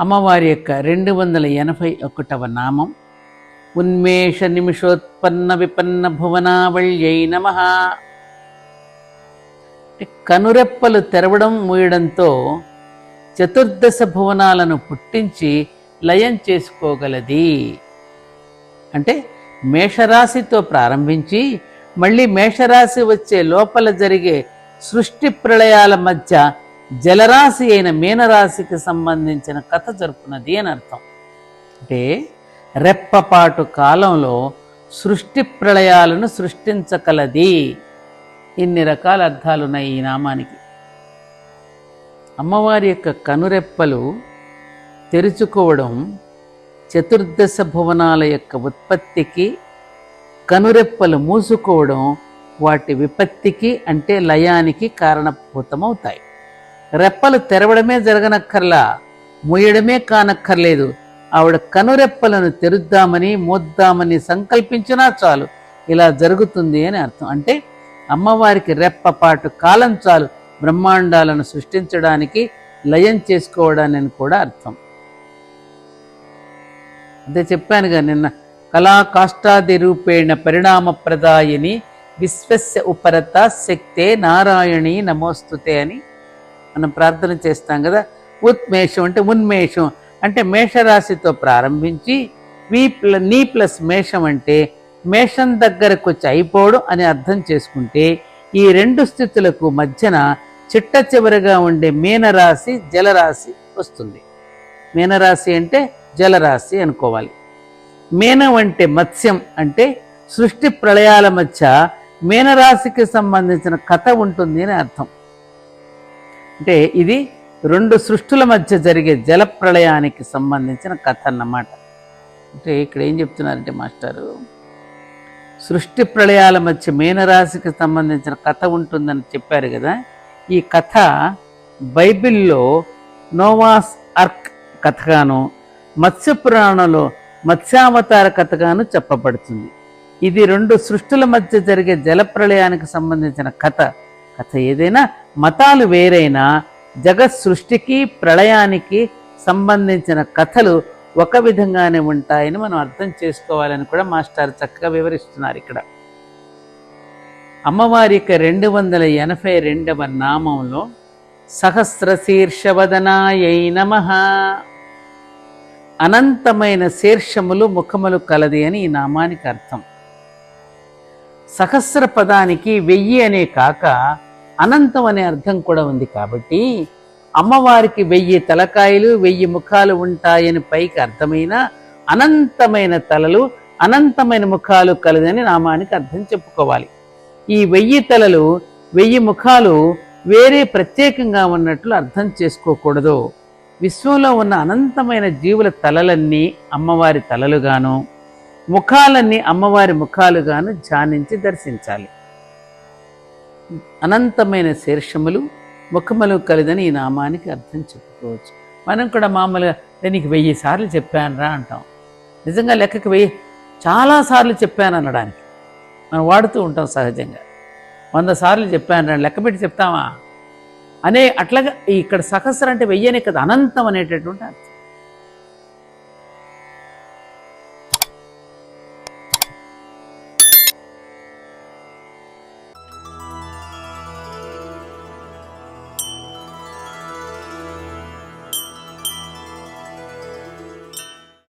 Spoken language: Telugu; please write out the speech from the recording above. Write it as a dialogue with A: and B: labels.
A: అమ్మవారి యొక్క రెండు వందల ఎనభై ఒకటవ నామం. ఉన్మేష నిమిషోత్పన్న విపన్న భువనావళ్యై నమ. కనురెప్పలు తెరవడం మూయడంతో చతుర్దశ భువనాలను పుట్టించి లయం చేసుకోగలది. అంటే మేషరాశితో ప్రారంభించి మళ్ళీ మేషరాశి వచ్చే లోపల జరిగే సృష్టి ప్రళయాల మధ్య జలరాశి అయిన మీనరాశికి సంబంధించిన కథ జరుపునది అని అర్థం. అంటే రెప్పపాటు కాలంలో సృష్టి ప్రళయాలను సృష్టించగలది ఇన్ని రకాల అర్థాలు ఉన్నాయి ఈ నామానికి. అమ్మవారి యొక్క కనురెప్పలు తెరుచుకోవడం చతుర్దశ భువనాల యొక్క ఉత్పత్తికి కనురెప్పలు మూసుకోవడం వాటి విపత్తికి అంటే లయానికి కారణభూతమవుతాయి. రెప్పలు తెరవడమే జరగనక్కర్లా మూయడమే కానక్కర్లేదు. ఆవిడ కనురెప్పలను తెరుద్దామని మోద్దామని సంకల్పించినా చాలు. ఇలా జరుగుతుంది అని అర్థం. అంటే అమ్మవారికి రెప్పపాటు కాలం చాలు బ్రహ్మాండాలను సృష్టించడానికి లయం చేసుకోవడానికి కూడా అర్థం. అదే చెప్పానుగా నిన్న కళాకాష్టాది రూపేణ పరిణామ ప్రదాయిని విశ్వస్య ఉపరత శక్తే నారాయణి నమోస్తుతే అని మనం ప్రార్థన చేస్తాం కదా. ఉత్మేషం అంటే ఉన్మేషం. అంటే మేషరాశితో ప్రారంభించి వి ప్ల నీ ప్లస్ మేషం అంటే మేషం దగ్గరకు వచ్చి అయిపోవడం అని అర్థం చేసుకుంటే ఈ రెండు స్థితులకు మధ్యన చిట్ట చివరిగా ఉండే మీనరాశి జలరాశి వస్తుంది. మీనరాశి అంటే జలరాశి అనుకోవాలి. మీనం అంటే మత్స్యం అంటే సృష్టి ప్రళయాల మధ్య మీనరాశికి సంబంధించిన కథ ఉంటుంది అని అర్థం. అంటే ఇది రెండు సృష్టుల మధ్య జరిగే జల ప్రళయానికి సంబంధించిన కథ అన్నమాట. అంటే ఇక్కడ ఏం చెప్తున్నారంటే మాస్టారు సృష్టి ప్రళయాల మధ్య మీనరాశికి సంబంధించిన కథ ఉంటుందని చెప్పారు కదా. ఈ కథ బైబిల్లో నోవాస్ అర్క్ కథగాను మత్స్య పురాణంలో మత్స్యావతార కథగాను చెప్పబడుతుంది. ఇది రెండు సృష్టుల మధ్య జరిగే జలప్రళయానికి సంబంధించిన కథ. కథ ఏదైనా మతాలు వేరైనా జగత్ సృష్టికి ప్రళయానికి సంబంధించిన కథలు ఒక విధంగానే ఉంటాయని మనం అర్థం చేసుకోవాలని కూడా మాస్టర్ చక్కగా వివరిస్తున్నారు ఇక్కడ. అమ్మవారి యొక్క రెండు వందల ఎనభై రెండవ నామంలో సహస్రశీర్షవదనాయై నమ. అనంతమైన శీర్షములు ముఖములు కలది అని ఈ నామానికి అర్థం. సహస్ర పదానికి వెయ్యి అనే కాక అనంతం అనే అర్థం కూడా ఉంది కాబట్టి అమ్మవారికి వెయ్యి తలకాయలు వెయ్యి ముఖాలు ఉంటాయని పైకి అర్థమైన అనంతమైన తలలు అనంతమైన ముఖాలు కలదని నామానికి అర్థం చెప్పుకోవాలి. ఈ వెయ్యి తలలు వెయ్యి ముఖాలు వేరే ప్రత్యేకంగా ఉన్నట్లు అర్థం చేసుకోకూడదు. విశ్వంలో ఉన్న అనంతమైన జీవుల తలలన్నీ అమ్మవారి తలలుగాను ముఖాలన్నీ అమ్మవారి ముఖాలుగాను ధ్యానించి దర్శించాలి. అనంతమైన శీర్షములు ముఖములు కలిదని ఈ నామానికి అర్థం చెప్పుకోవచ్చు. మనం కూడా మామూలుగా దీనికి వెయ్యి సార్లు చెప్పానురా అంటాం. నిజంగా లెక్కకి వెయ్యి చాలాసార్లు చెప్పాను అనడానికి. మనం వాడుతూ ఉంటాం సహజంగా. వంద సార్లు చెప్పాను లెక్క పెట్టి చెప్తామా? అనే అట్లాగా ఇక్కడ సహస్రం అంటే వెయ్యనే కదా అనంతం అనేటటువంటి అర్థం.